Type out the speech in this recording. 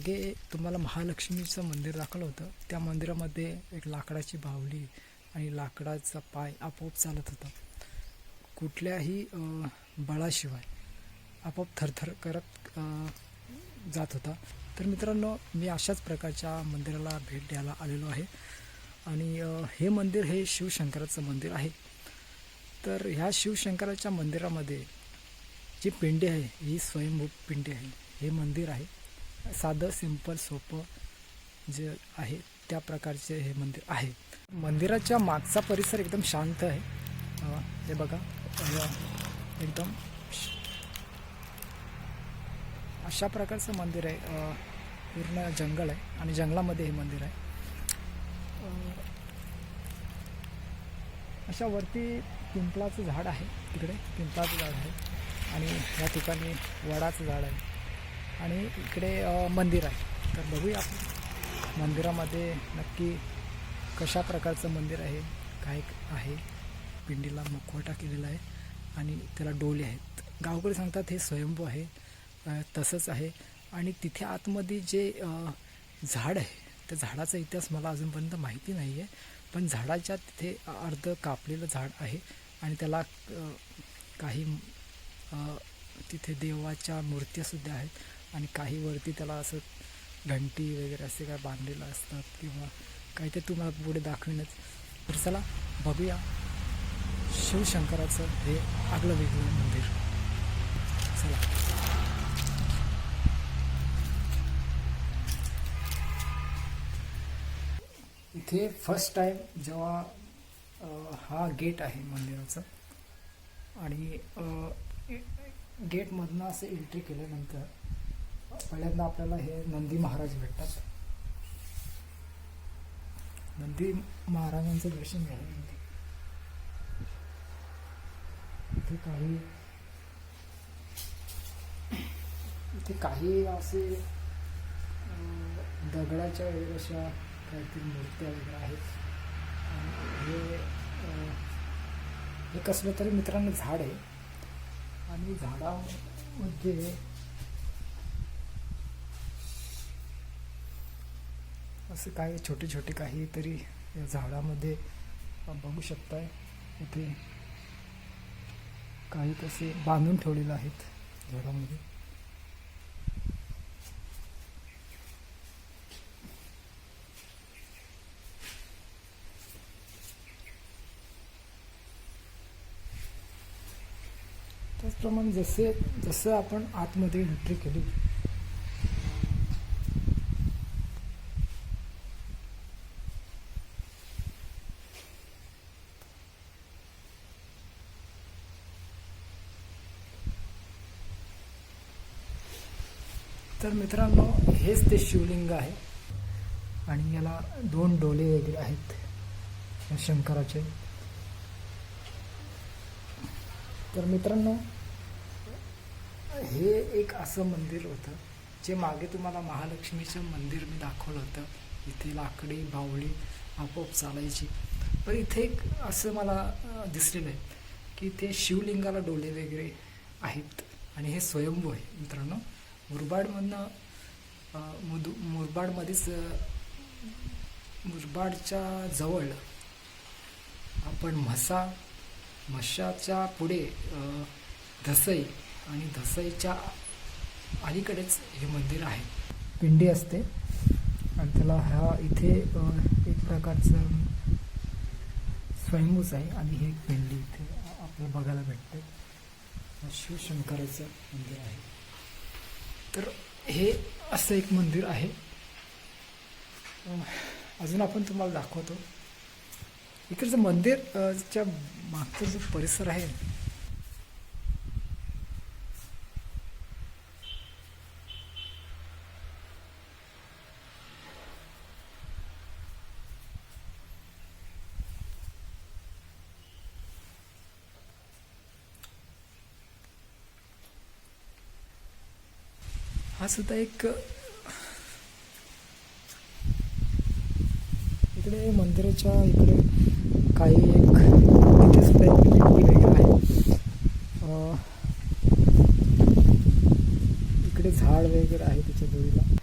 मागे तुम्हाला महालक्ष्मीचं मंदिर दाखवलं होतं. त्या मंदिरामध्ये एक लाकडाची बाहुली आणि लाकडाचा पाय आपोआप चालत होता. कुठल्याही बळाशिवाय आपोआप थरथर करत जात होता. तर मित्रांनो मी अशाच प्रकारच्या मंदिराला भेट द्यायला आलेलो आहे. आणि हे मंदिर हे शिवशंकराचं मंदिर आहे. तर ह्या शिवशंकराच्या मंदिरामध्ये जी पिंडी आहे ही स्वयंभू पिंडी आहे. हे मंदिर आहे. साधं सिंपल सोपं जे आहे त्या प्रकारचे हे मंदिर आहे. मंदिराच्या मागचा परिसर एकदम शांत आहे. हे बघा एकदम श- अशा प्रकारचं मंदिर आहे. पूर्ण जंगल आहे आणि जंगलामध्ये हे मंदिर आहे. अशा वरती पिंपळाचं झाड आहे. तिकडे पिंपळाचं झाड आहे. आणि या ठिकाणी वडाचं झाड आहे. आणि इकडे मंदिर आहे. तर बघूया आपण. मंदिरामध्ये नक्की कशा प्रकारचं मंदिर आहे काय आहे पिंडीला मुखवटा केलेला आहे आणि त्याला डोले आहेत. गावकडे सांगतात हे स्वयंभू आहे तसंच आहे. आणि तिथे आतमध्ये जे झाड आहे त्या झाडाचा इतिहास मला अजूनपर्यंत माहिती नाही आहे पण झाडाच्या तिथे अर्ध कापलेलं झाड आहे आणि त्याला काही तिथे देवाच्या मूर्त्यासुद्धा आहेत. आणि काही वरती त्याला असं घंटी वगैरे असे काय बांधलेलं असतात किंवा काही ते तुम्हाला पुढे दाखविणच तर चला बघूया शिवशंकराचं हे आगलं वेगळं मंदिर. चला. इथे फर्स्ट टाईम जेव्हा हा गेट आहे मंदिराचा आणि गेटमधनं असं एंट्री केल्यानंतर पहिल्यांदा आपल्याला हे नंदी महाराज भेटतात. नंदी महाराजांचं दर्शन घ्यायला इथे काही इथे काही असे दगडाच्या वगैरे अशा काहीतरी मूर्त्या वगैरे आहेत. आणि हे हे कसलं तरी मित्रांनो झाड आहे. आणि झाडामध्ये असं काही छोटे छोटे काहीतरी या झाडामध्ये बघू शकताय. इथे काही तसे बांधून ठेवलेले आहेत झाडामध्ये. त्याचप्रमाणे जसे जसं आपण आतमध्ये एंट्री केली तर मित्रांनो हेच ते शिवलिंग आहे. आणि याला दोन डोले वगैरे आहेत शंकराचे. तर मित्रांनो हे एक असं मंदिर होतं जे मागे तुम्हाला महालक्ष्मीचं मंदिर मी दाखवलं होतं. इथे लाकडी बावळी आपोआप चालायची. पण इथे एक असं मला दिसलेलं आहे की इथे शिवलिंगाला डोले वगैरे आहेत. आणि हे स्वयंभू आहे मित्रांनो. मुरबाडमधनं मुदु मुरबाडमध्येच मुरबाडच्या जवळ आपण म्हसा म्हशाच्या पुढे धसई आणि धसईच्या अलीकडेच हे मंदिर आहे. पिंडी असते आणि त्याला हा इथे एक प्रकारचं स्वयंभूच आहे आणि हे एक पिंडी इथे आपल्याला बघायला भेटते. शिवशंकराचं मंदिर आहे. तर हे असं एक मंदिर आहे. अजून आपण तुम्हाला दाखवतो. इकडचं मंदिर च्या मागचा जो परिसर आहे हा सुद्धा एक इकडे मंदिराच्या इकडे काही एक